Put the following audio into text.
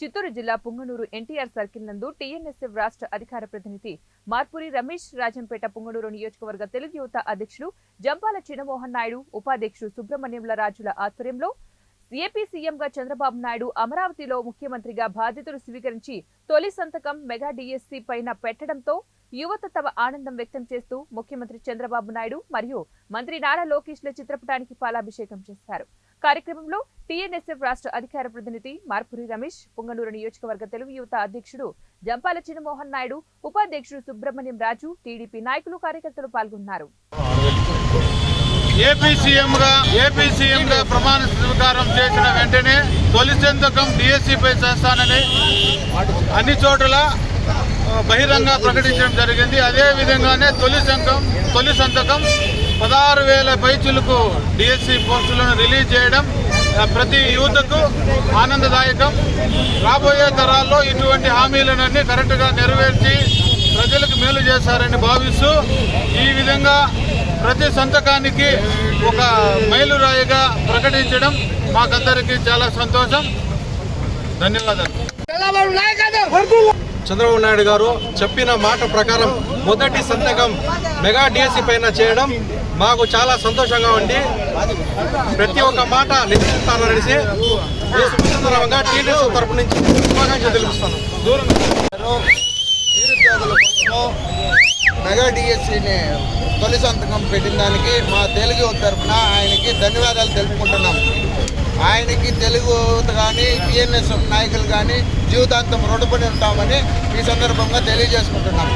చిత్తూరు జిల్లా Punganur NTR circle నందు TNSF రాష్ట్ర అధికార ప్రతినిధి మార్పురి రమేష్ రాజంపేట పుంగనూరు నియోజకవర్గ తెలుగు యువత అధ్యక్షులు జంపాల చిన్నమోహన్ నాయుడు ఉపాధ్యక్షుడు సుబ్రహ్మణ్యంల రాజుల ఆధ్వర్యంలో ఏపీ సీఎంగా చంద్రబాబు నాయుడు అమరావతిలో ముఖ్యమంత్రిగా బాధ్యతలు స్వీకరించి తొలి సంతకం మెగా డిఎస్సీ పైన పెట్టడంతో యువత తమ ఆనందం వ్యక్తం చేస్తూ ముఖ్యమంత్రి చంద్రబాబు నాయుడు మరియు మంత్రి నారా లోకేష్ల చిత్రపటానికి పాలాభిషేకం చేశారు. కార్యక్రమంలో టీఎన్ఎస్ఎఫ్ రాష్ట్ర అధికార ప్రతినిధి మార్పురి రమేష్ పొంగనూరు నియోజకవర్గ తెలుగు యువత అధ్యక్షుడు జంపాల చిన్నమోహన్ నాయుడు ఉపాధ్యక్షుడు సుబ్రహ్మణ్యం రాజు టీడీపీ నాయకులు కార్యకర్తలు పాల్గొన్నారు. ఏపీ సీఎం ఏపీ ప్రమాణ స్వీకారం చేసిన వెంటనే తొలి సంతకం డిఎస్సిపై చేస్తానని అన్ని చోట్ల బహిరంగ ప్రకటించడం జరిగింది. అదే విధంగానే తొలి సంఘం తొలి సంతకం పదహారు వేల పైచులకు డిఎస్సి పోస్టులను రిలీజ్ చేయడం ప్రతి యువతకు ఆనందదాయకం. రాబోయే తరాల్లో ఇటువంటి హామీలనన్నీ కరెక్ట్గా నెరవేర్చి ప్రజలకు మేలు చేశారని భావిస్తూ ఈ విధంగా ప్రతి సంతకానికి ఒక మైలురాయిగా ప్రకటించడం మాకందరికీ చాలా సంతోషం. ధన్యవాదాలు. చంద్రబాబు నాయుడు గారు చెప్పిన మాట ప్రకారం మొదటి సంతకం మెగా డిఎస్సి పైన చేయడం మాకు చాలా సంతోషంగా ఉంది. ప్రతి ఒక్క మాట నిలుస్తాననేసి ఈ శుభ టీడీఎస్ తరపు నుంచి శుభాకాంక్షలు తెలుపుస్తాను దూరం. నిరుద్యోగుల మెగా డిఎస్సిని తొలి సంతకం పెట్టిన దానికి మా తెలుగు తరఫున ఆయనకి ధన్యవాదాలు తెలుపుకుంటున్నాను ఆయనకి తెలుగు కానీ టిఎన్ఎస్ నాయకులు కానీ జీవితాంతం రుణపడి ఉంటామని ఈ సందర్భంగా తెలియజేసుకుంటున్నాం.